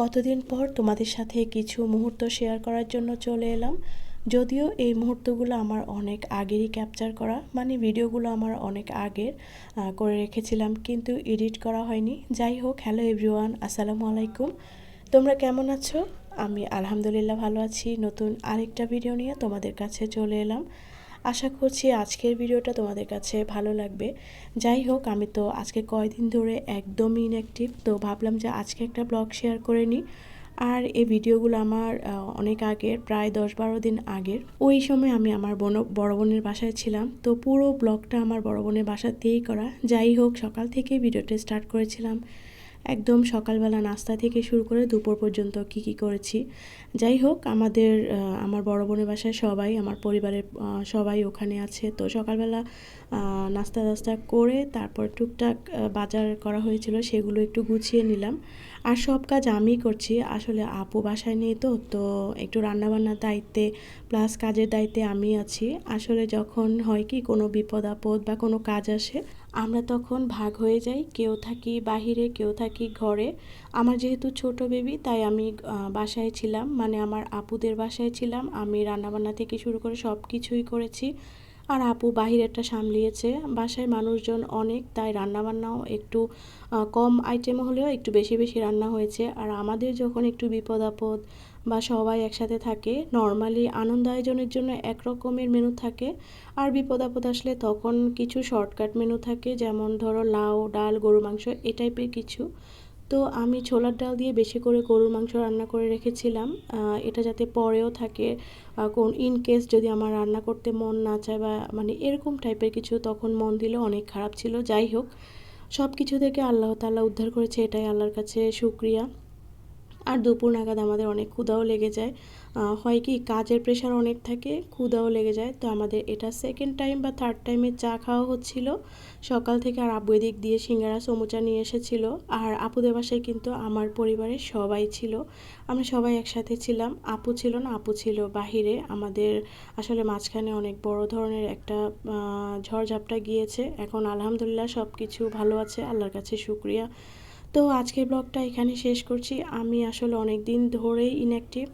কতদিন পর তোমাদের সাথে কিছু মুহূর্ত শেয়ার করার জন্য চলে এলাম। যদিও এই মুহূর্তগুলো আমার অনেক আগেরই ক্যাপচার করা মানে ভিডিওগুলো আমার অনেক আগের করে রেখেছিলাম, কিন্তু এডিট করা হয়নি। যাই হোক হ্যালো এভরিওয়ান আসসালামু আলাইকুম। তোমরা কেমন আছো? আমি আলহামদুলিল্লাহ ভালো আছি। নতুন আরেকটা ভিডিও নিয়ে তোমাদের কাছে চলে এলাম। আশা করছি আজকের ভিডিওটা তোমাদের কাছে ভালো লাগবে। যাই হোক, আমি তো আজকে কয়দিন ধরে একদমই ইনঅ্যাক্টিভ তো ভাবলাম যে আজকে একটা ব্লগ শেয়ার করে নিই। আর এই ভিডিওগুলো আমার অনেক আগের, প্রায় দশ বারো দিন আগের। ওই সময় আমি আমার বোন, বড় বোনের বাসায় ছিলাম, তো পুরো ব্লগটা আমার বড় বোনের বাসাতেই করা। যাই হোক, সকাল থেকেই ভিডিওটা স্টার্ট করেছিলাম। একদম সকালবেলা নাস্তা থেকে শুরু করে দুপুর পর্যন্ত কি কি করেছি। যাই হোক, আমাদের আমার বড় বোনের বাসায় সবাই, আমার পরিবারের সবাই ওখানে আছে। তো সকালবেলা নাস্তা টাস্তা করে তারপর টুকটাক বাজার করা হয়েছিল, সেগুলো একটু গুছিয়ে নিলাম। আর সব কাজ আমি করছি। আসলে আপু বাসায় নেই তো তো একটু রান্নাবান্নার দায়িত্বে প্লাস কাজের দায়িত্বে আমি আছি। আসলে যখন হয় কি কোনো বিপদ আপদ বা কোনো কাজ আসে আমরা তখন ভাগ হয়ে যাই, কেউ থাকি বাহিরে, কেউ থাকি ঘরে। আমার যেহেতু ছোট বেবি তাই আমি বাসায় ছিলাম। মানে আমার আপুদের বাসায় ছিলাম। আমি রান্নাবান্না থেকে শুরু করে সব কিছুই করেছি। আর আপু বাহিরেরটা সামলিয়েছে। বাসায় মানুষজন অনেক, তাই রান্নাবান্নাও একটু কম আইটেম হলেও একটু বেশি বেশি রান্না হয়েছে। আর আমাদের যখন একটু বিপদ আপদ বা সবাই একসাথে থাকে নর্মালি আনন্দ আয়োজনের জন্য এক রকমের মেনু থাকে। আর বিপদ আপদ আসলে তখন কিছু শর্টকাট মেনু থাকে, যেমন ধরো লাউ, ডাল গরু মাংস, এ টাইপের কিছু। তো আমি ছোলার ডাল দিয়ে বেশি করে গরুর মাংস রান্না করে রেখেছিলাম। এটা যাতে পরেও থাকে। কোন ইন কেস যদি আমার রান্না করতে মন না চায় বা মানে এরকম টাইপের কিছু, তখন মন দিলে অনেক খারাপ ছিল। যাই হোক সব কিছু থেকে আল্লাহ তাল্লাহ উদ্ধার করেছে, এটাই আল্লাহর কাছে সুক্রিয়া আর দুপুর নাগাদ আমাদের অনেক ক্ষুদাও লেগে যায়। হয় কি কাজের প্রেশার অনেক থাকে ক্ষুদাও লেগে যায়। তো আমাদের এটা সেকেন্ড টাইম বা থার্ড টাইমে চা খাওয়া হচ্ছিল। সকাল থেকে আর আব্বু এদিক দিয়ে সিঙ্গারা, সমুচা নিয়ে এসেছিল। আর আপুদের বাসায় কিন্তু আমার পরিবারের সবাই ছিল। আমরা সবাই একসাথে ছিলাম। আপু ছিল না, আপু ছিল বাহিরে। আমাদের আসলে মাঝখানে অনেক বড় ধরনের একটা ঝড়ঝাপটা গিয়েছে। এখন আলহামদুলিল্লাহ সব কিছু ভালো আছে। আল্লাহর কাছে শুক্রিয়া। তো আজকের ব্লগটা এখানে শেষ করছি। আমি আসলে অনেক দিন ধরেই ইনঅ্যাক্টিভ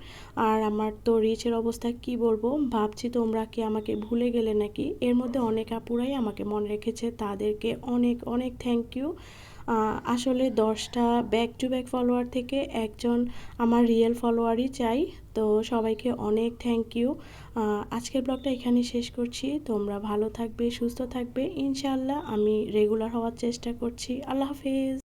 আর আমার তো রিচের অবস্থা কি বলব? ভাবছি তোমরা কি আমাকে ভুলে গেলে নাকি? এর মধ্যে অনেক আপুরাই আমাকে মনে রেখেছে, তাদেরকে অনেক অনেক থ্যাংক ইউ আসলে দশটা ব্যাক টু ব্যাক ফলোয়ার থেকে একজন আমার রিয়েল ফলোয়ারই চাই, তো সবাইকে অনেক থ্যাংক ইউ আজকের ব্লগটা এখানে শেষ করছি। তোমরা ভালো থাকবে, সুস্থ থাকবে। ইনশাআল্লাহ আমি রেগুলার হওয়ার চেষ্টা করছি। আল্লাহ হাফিজ।